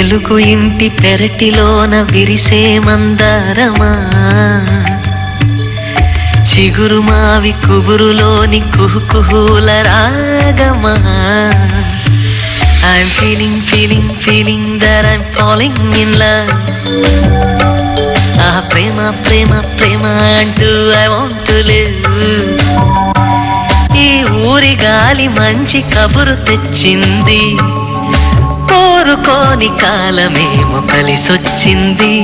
తెలుగు ఇంటి పెరటిలోన విరిసే మందారమా? చిగురు మావి కుబురులోని కుహుకుహుల రాగమా? I'm feeling feeling feeling that I'm following in love ఆ ప్రేమ ప్రేమ ప్రేమ అంటూ ఐ వాంట్ టు లివ్ ఈ ఊరి గాలి మంచి కబురు తెచ్చింది. కోరుకోని కాలమేమో కలిసొచ్చింది.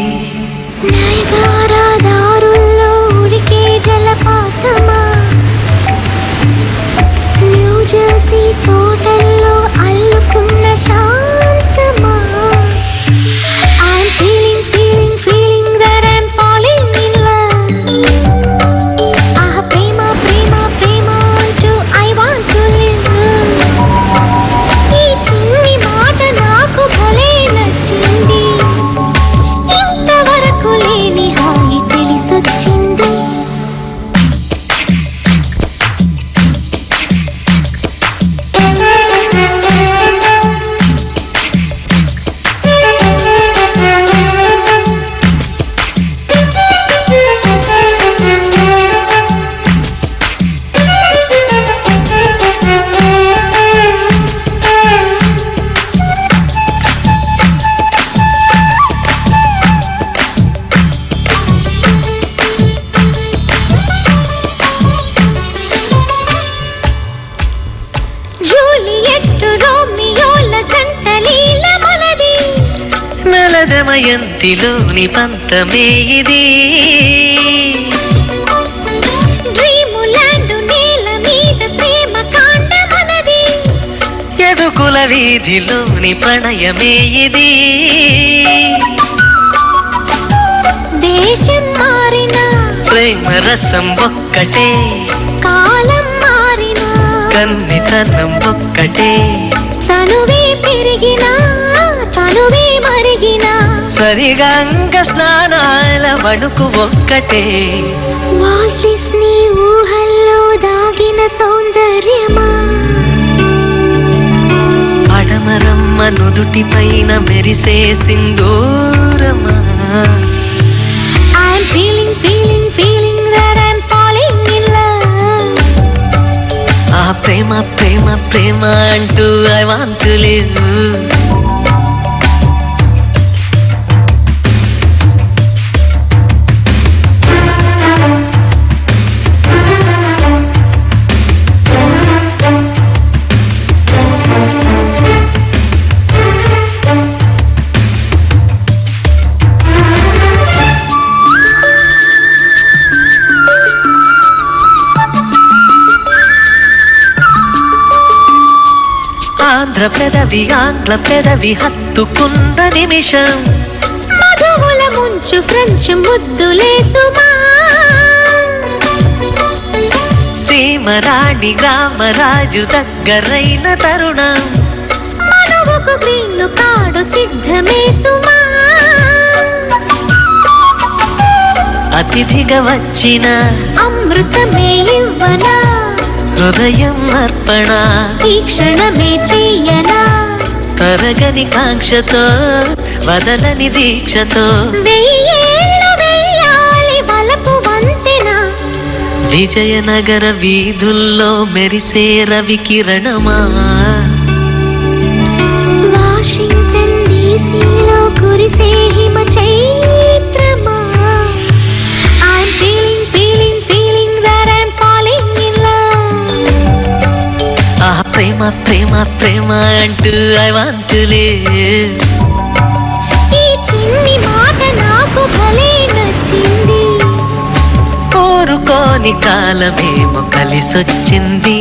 నలదమయంతిలోని పంతమే ఇది. ఎదుకుల వీధిలోని ప్రణయమే ఇది. దేశం మారినా ప్రేమ రసం ఒక్కటే. కాలం మారినా కన్నితనం ఒక్కటే. చనువే పెరిగినా తనువే మరిగినా సరిగంగ స్నానాల వణుకు ఒక్కటే. వాల్ట్ డిస్నీ ఊహల్లో దాగిన సౌందర్యమా? పడమరమ్మ నుదుటి పైన మెరిసే సింధూరమా? I'm feeling feeling feeling that I'm following in love ఆ ప్రేమ ప్రేమ ప్రేమ అంటూ I want to live Andhra పెదవి ఆంగ్ల పెదవి హత్తుకున్న నిమిషం. మధువుల ముంచు ఫ్రెంచ్ ముద్దులేసుమా సీమరాణి గ్రామరాజు దగ్గరైన తరుణం. మనువుకు గ్రీన్ను కాడు సిద్ధమేసుమా అతిథిగా వచ్చిన అమృతమే ఇవ్వనా? హృదయం అర్పణ ఈ క్షణమే చెయ్యనా తరగని కాంక్షతో వదలని దీక్షతో విజయనగర వీధుల్లో మెరిసే రవి కిరణమా వాషింగ్టన్ ప్రేమ ప్రేమ ప్రేమ అంటూ ఐ వాంట్ టు లివ్ ఈ చిన్ని మాట నాకు భలే నచ్చింది. కోరుకోని కాలమేమో కలిసొచ్చింది.